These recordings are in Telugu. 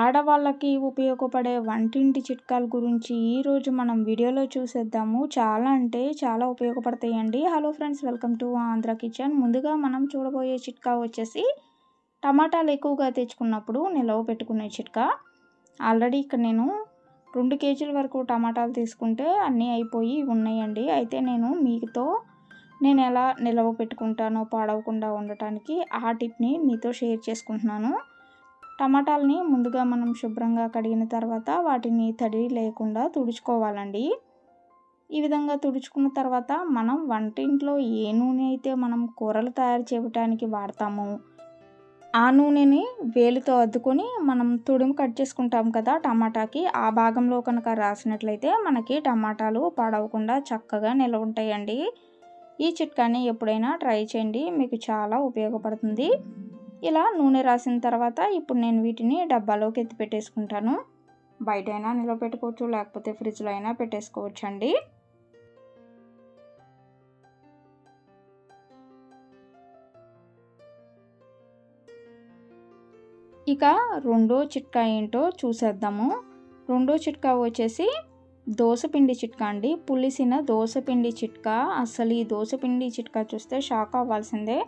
ఆడవాళ్ళకి ఉపయోగపడే వంటింటి చిట్కాల గురించి ఈరోజు మనం వీడియోలో చూసేద్దాము. చాలా అంటే చాలా ఉపయోగపడతాయండి. Hello friends welcome to Andhra kitchen ముందుగా మనం చూడబోయే చిట్కా వచ్చేసి టమాటాలు ఎక్కువగా తెచ్చుకున్నప్పుడు నిలవ పెట్టుకునే చిట్కా. ఆల్రెడీ ఇక్కడ నేను రెండు కేజీల వరకు టమాటాలు తీసుకుంటే అన్నీ అయిపోయి ఉన్నాయండి. అయితే నేను మీతో నేను ఎలా నిలవ పెట్టుకుంటానో పాడవకుండా ఉండటానికి ఆ టిప్ని మీతో షేర్ చేసుకుంటున్నాను. టమాటాలని ముందుగా మనం శుభ్రంగా కడిగిన తర్వాత వాటిని తడి లేకుండా తుడుచుకోవాలండి. ఈ విధంగా తుడుచుకున్న తర్వాత మనం వంటింట్లో ఏ నూనె అయితే మనం కూరలు తయారు చేయటానికి వాడతామో ఆ నూనెని వేలుతో అద్దుకొని మనం తుడుము కట్ చేసుకుంటాం కదా టమాటాకి ఆ భాగంలో కనుక రాసినట్లయితే మనకి టమాటాలు పాడవకుండా చక్కగా నిల్వ ఉంటాయండి. ఈ చిట్కాని ఎప్పుడైనా ట్రై చేయండి మీకు చాలా ఉపయోగపడుతుంది. ఇలా నూనె రాసిన తర్వాత ఇప్పుడు నేను వీటిని డబ్బాలోకి ఎత్తి పెట్టేసుకుంటాను. బయట అయినా నిల్వ పెట్టుకోవచ్చు లేకపోతే ఫ్రిడ్జ్లో అయినా పెట్టేసుకోవచ్చు అండి ఇక రెండో చిట్కా ఏంటో చూసేద్దాము. రెండో చిట్కా వచ్చేసి దోసపిండి చిట్కా అండి. పులిసిన దోసపిండి చిట్కా. అసలు ఈ దోసపిండి చిట్కా చూస్తే షాక్ అవ్వాల్సిందే.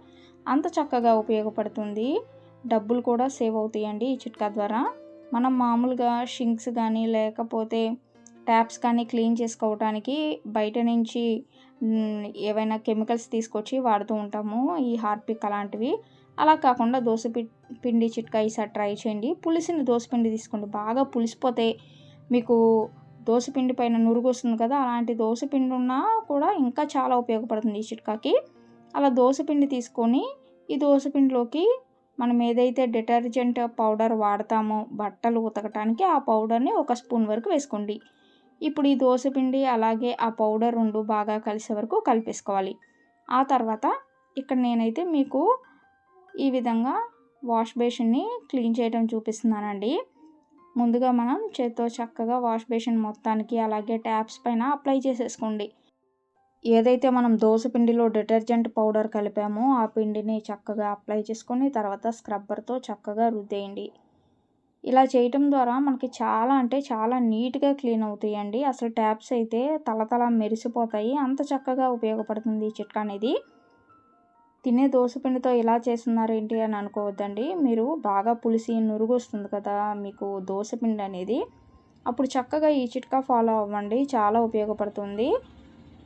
అంత చక్కగా ఉపయోగపడుతుంది. డబ్బులు కూడా సేవ్ అవుతాయండి ఈ చిట్కా ద్వారా. మనం మామూలుగా షింక్స్ కానీ లేకపోతే ట్యాప్స్ కానీ క్లీన్ చేసుకోవడానికి బయట నుంచి ఏవైనా కెమికల్స్ తీసుకొచ్చి వాడుతూ ఉంటాము. ఈ హార్పిక్ అలాంటివి. అలా కాకుండా దోశ పిండి చిట్కా ఈసారి ట్రై చేయండి. పులిసిన దోసపిండి తీసుకోండి. బాగా పులిసిపోతే మీకు దోశపిండి పైన నురుగు వస్తుంది కదా అలాంటి దోశపిండి ఉన్నా కూడా ఇంకా చాలా ఉపయోగపడుతుంది ఈ చిట్కాకి. అలా దోశపిండి తీసుకొని ఈ దోశపిండిలోకి మనం ఏదైతే డిటర్జెంట్ పౌడర్ వాడతామో బట్టలు ఉతకటానికి ఆ పౌడర్ని ఒక స్పూన్ వరకు వేసుకోండి. ఇప్పుడు ఈ దోశపిండి అలాగే ఆ పౌడర్ రెండు బాగా కలిసే వరకు కలిపేసుకోవాలి. ఆ తర్వాత ఇక్కడ నేనైతే మీకు ఈ విధంగా వాష్ బేసిన్ని క్లీన్ చేయడం చూపిస్తున్నానండి. ముందుగా మనం చేత్తో చక్కగా వాష్ బేసిన్ మొత్తానికి అలాగే ట్యాప్స్ పైన అప్లై చేసేసుకోండి. ఏదైతే మనం దోశ పిండిలో డిటర్జెంట్ పౌడర్ కలిపామో ఆ పిండిని చక్కగా అప్లై చేసుకొని తర్వాత స్క్రబ్బర్తో చక్కగా రుద్దేయండి. ఇలా చేయటం ద్వారా మనకి చాలా అంటే చాలా నీట్గా క్లీన్ అవుతాయండి. అసలు ట్యాప్స్ అయితే తలతల మెరిసిపోతాయి. అంత చక్కగా ఉపయోగపడుతుంది ఈ చిట్కా అనేది. తినే దోశపిండితో ఇలా చేస్తున్నారు ఏంటి అని అనుకోవద్దండి. మీరు బాగా పులిసి నురుగు వస్తుంది కదా మీకు దోశపిండి అనేది. అప్పుడు చక్కగా ఈ చిట్కా ఫాలో అవ్వండి. చాలా ఉపయోగపడుతుంది.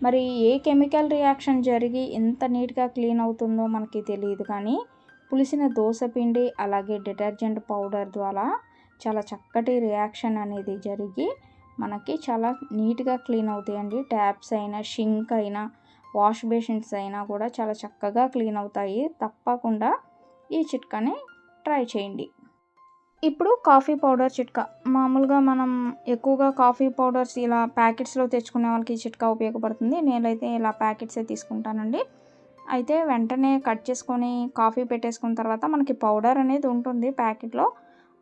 మరి ఏ కెమికల్ రియాక్షన్ జరిగి ఎంత నీట్గా క్లీన్ అవుతుందో మనకి తెలియదు కానీ పులిసిన దోశపిండి అలాగే డిటర్జెంట్ పౌడర్ ద్వారా చాలా చక్కటి రియాక్షన్ అనేది జరిగి మనకి చాలా నీట్గా క్లీన్ అవుతాయండి. ట్యాప్స్ అయినా షింక్ అయినా వాష్ బేసిన్స్ అయినా కూడా చాలా చక్కగా క్లీన్ అవుతాయి. తప్పకుండా ఈ చిట్కాని ట్రై చేయండి. ఇప్పుడు కాఫీ పౌడర్ చిట్కా. మామూలుగా మనం ఎక్కువగా కాఫీ పౌడర్స్ ఇలా ప్యాకెట్స్లో తెచ్చుకునే వాళ్ళకి ఈ చిట్కా ఉపయోగపడుతుంది. నేనైతే ఇలా ప్యాకెట్సే తీసుకుంటానండి. అయితే వెంటనే కట్ చేసుకొని కాఫీ పెట్టేసుకున్న తర్వాత మనకి పౌడర్ అనేది ఉంటుంది ప్యాకెట్లో.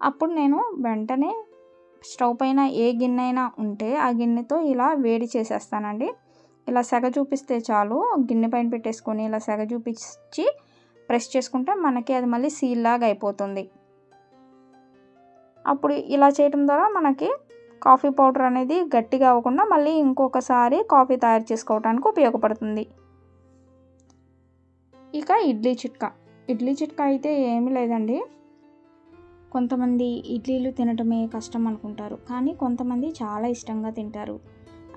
అప్పుడు నేను వెంటనే స్టవ్ పైన ఏ గిన్నె అయినా ఉంటే ఆ గిన్నెతో ఇలా వేడి చేసేస్తానండి. ఇలా సెగ చూపిస్తే చాలు. గిన్నె పైన పెట్టేసుకొని ఇలా సెగ చూపించి ప్రెస్ చేసుకుంటే మనకి అది మళ్ళీ సీల్ లాగా అయిపోతుంది. అప్పుడు ఇలా చేయటం ద్వారా మనకి కాఫీ పౌడర్ అనేది గట్టిగా అవ్వకుండా మళ్ళీ ఇంకొకసారి కాఫీ తయారు చేసుకోవడానికి ఉపయోగపడుతుంది. ఇక ఇడ్లీ చిట్కా. ఇడ్లీ చిట్కా అయితే ఏమీ లేదండి. కొంతమంది ఇడ్లీలు తినటమే కష్టం అనుకుంటారు. కానీ కొంతమంది చాలా ఇష్టంగా తింటారు.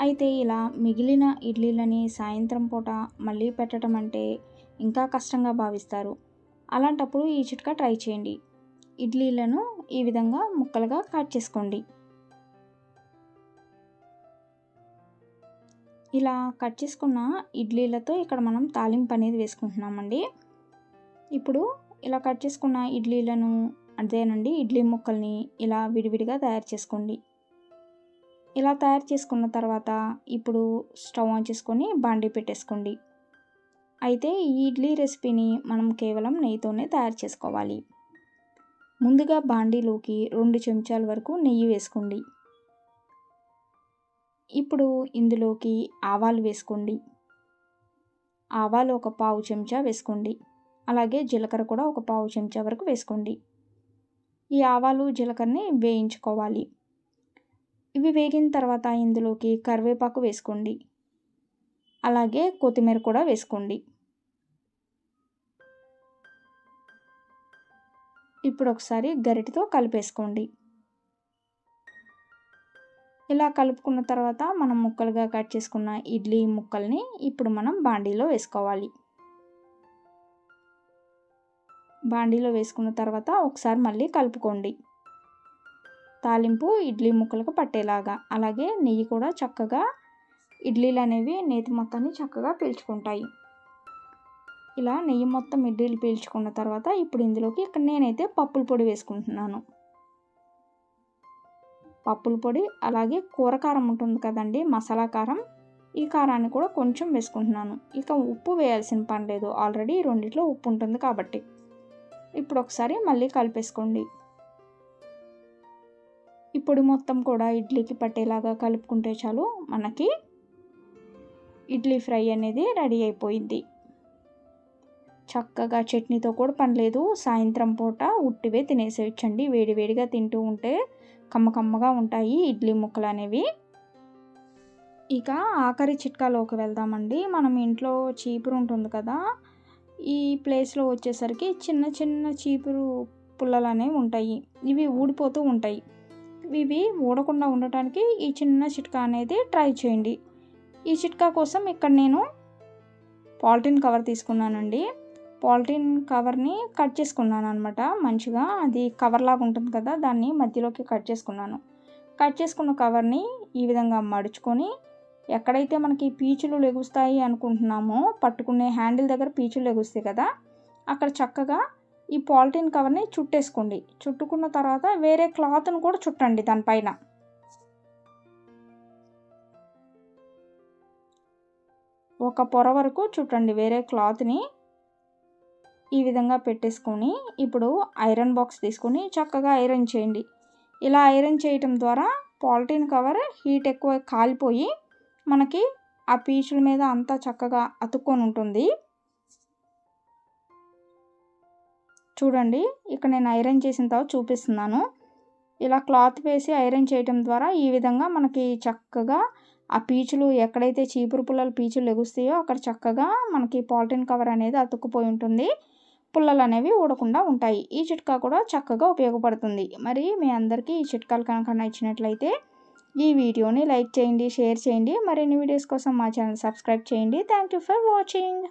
అయితే ఇలా మిగిలిన ఇడ్లీలని సాయంత్రం పూట మళ్ళీ పెట్టడం అంటే ఇంకా కష్టంగా భావిస్తారు. అలాంటప్పుడు ఈ చిట్కా ట్రై చేయండి. ఇడ్లీలను ఈ విధంగా ముక్కలుగా కట్ చేసుకోండి. ఇలా కట్ చేసుకున్న ఇడ్లీలతో ఇక్కడ మనం తాలింపు అనేది వేసుకుంటున్నామండి. ఇప్పుడు ఇలా కట్ చేసుకున్న ఇడ్లీలను అదేనండి ఇడ్లీ ముక్కల్ని ఇలా విడివిడిగా తయారు చేసుకోండి. ఇలా తయారు చేసుకున్న తర్వాత ఇప్పుడు స్టవ్ ఆన్ చేసుకొని బాండీ పెట్టేసుకోండి. అయితే ఈ ఇడ్లీ రెసిపీని మనం కేవలం నెయ్యితోనే తయారు చేసుకోవాలి. ముందుగా బాండీలోకి రెండు చెంచాల వరకు నెయ్యి వేసుకోండి. ఇప్పుడు ఇందులోకి ఆవాలు వేసుకోండి. ఆవాలు ఒక పావు చెంచా వేసుకోండి. అలాగే జీలకర్ర కూడా ఒక పావు చెంచా వరకు వేసుకోండి. ఈ ఆవాలు జీలకర్రని వేయించుకోవాలి. ఇవి వేగిన తర్వాత ఇందులోకి కరివేపాకు వేసుకోండి. అలాగే కొత్తిమీర కూడా వేసుకోండి. ఇప్పుడు ఒకసారి గరిటతో కలిపేసుకోండి. ఇలా కలుపుకున్న తర్వాత మనం ముక్కలుగా కట్ చేసుకున్న ఇడ్లీ ముక్కల్ని ఇప్పుడు మనం బాండీలో వేసుకోవాలి. బాండీలో వేసుకున్న తర్వాత ఒకసారి మళ్ళీ కలుపుకోండి. తాలింపు ఇడ్లీ ముక్కలకు పట్టేలాగా. అలాగే నెయ్యి కూడా చక్కగా ఇడ్లీలు అనేవి నేతి మొత్తాన్ని చక్కగా పీల్చుకుంటాయి. ఇలా నెయ్యి మొత్తం ఇడ్లీలు పీల్చుకున్న తర్వాత ఇప్పుడు ఇందులోకి ఇక్కడ నేనైతే పప్పుల పొడి వేసుకుంటున్నాను. పప్పుల పొడి అలాగే కూర కారం ఉంటుంది కదండి మసాలా కారం ఈ కారాన్ని కూడా కొంచెం వేసుకుంటున్నాను. ఇక ఉప్పు వేయాల్సిన పని లేదు. ఆల్రెడీ రెండిట్లో ఉప్పు ఉంటుంది కాబట్టి. ఇప్పుడు ఒకసారి మళ్ళీ కలిపేసుకోండి. ఈ పొడి మొత్తం కూడా ఇడ్లీకి పట్టేలాగా కలుపుకుంటే చాలు మనకి ఇడ్లీ ఫ్రై అనేది రెడీ అయిపోయింది. చక్కగా చట్నీతో కూడా పనిలేదు సాయంత్రం పూట ఉట్టివే తినేసేయచ్చండి. వేడివేడిగా తింటూ ఉంటే కమ్మ కమ్మగా ఉంటాయి ఇడ్లీ ముక్కలు అనేవి. ఇక ఆఖరి చిట్కాలోకి వెళ్దామండి. మనం ఇంట్లో చీపురు ఉంటుంది కదా ఈ ప్లేస్లో వచ్చేసరికి చిన్న చిన్న చీపురు పుల్లలు అనేవి ఉంటాయి. ఇవి ఊడిపోతూ ఉంటాయి. ఇవి ఊడకుండా ఉండటానికి ఈ చిన్న చిట్కా అనేది ట్రై చేయండి. ఈ చిట్కా కోసం ఇక్కడ నేను పాలిథిన్ కవర్ తీసుకున్నానండి. పాలిథిన్ కవర్ని కట్ చేసుకున్నాను అనమాట మంచిగా అది కవర్ లాగా ఉంటుంది కదా దాన్ని మధ్యలోకి కట్ చేసుకున్నాను. కట్ చేసుకున్న కవర్ని ఈ విధంగా మడుచుకొని ఎక్కడైతే మనకి పీచులు లెగుస్తాయి అనుకుంటున్నామో పట్టుకునే హ్యాండిల్ దగ్గర పీచులు లెగుస్తాయి కదా అక్కడ చక్కగా ఈ పాలిథిన్ కవర్ని చుట్టేసుకోండి. చుట్టుకున్న తర్వాత వేరే క్లాత్ని కూడా చుట్టండి దానిపైన ఒక పొర వరకు చుట్టండి. వేరే క్లాత్ని ఈ విధంగా పెట్టేసుకొని ఇప్పుడు ఐరన్ బాక్స్ తీసుకొని చక్కగా ఐరన్ చేయండి. ఇలా ఐరన్ చేయటం ద్వారా పాలిథిన్ కవర్ హీట్ ఎక్కువ కాలిపోయి మనకి ఆ పీచుల మీద అంతా చక్కగా అతుక్కొని ఉంటుంది. చూడండి. ఇక్కడ నేను ఐరన్ చేసిన తర్వాత చూపిస్తున్నాను. ఇలా క్లాత్ వేసి ఐరన్ చేయటం ద్వారా ఈ విధంగా మనకి చక్కగా ఆ పీచులు ఎక్కడైతే చీపురు పుల్లలు పీచులు లెగుస్తాయో అక్కడ చక్కగా మనకి పాలిథిన్ కవర్ అనేది అతుక్కుపోయి ఉంటుంది. పుల్లలు అనేవి ఊడకుండా ఉంటాయి. ఈ చిట్కా కూడా చక్కగా ఉపయోగపడుతుంది. మరి మీ అందరికీ ఈ చిట్కాలు కనుక నచ్చినట్లయితే ఈ వీడియోని లైక్ చేయండి షేర్ చేయండి. మరిన్ని వీడియోస్ కోసం మా ఛానల్ సబ్స్క్రైబ్ చేయండి. Thank you for watching.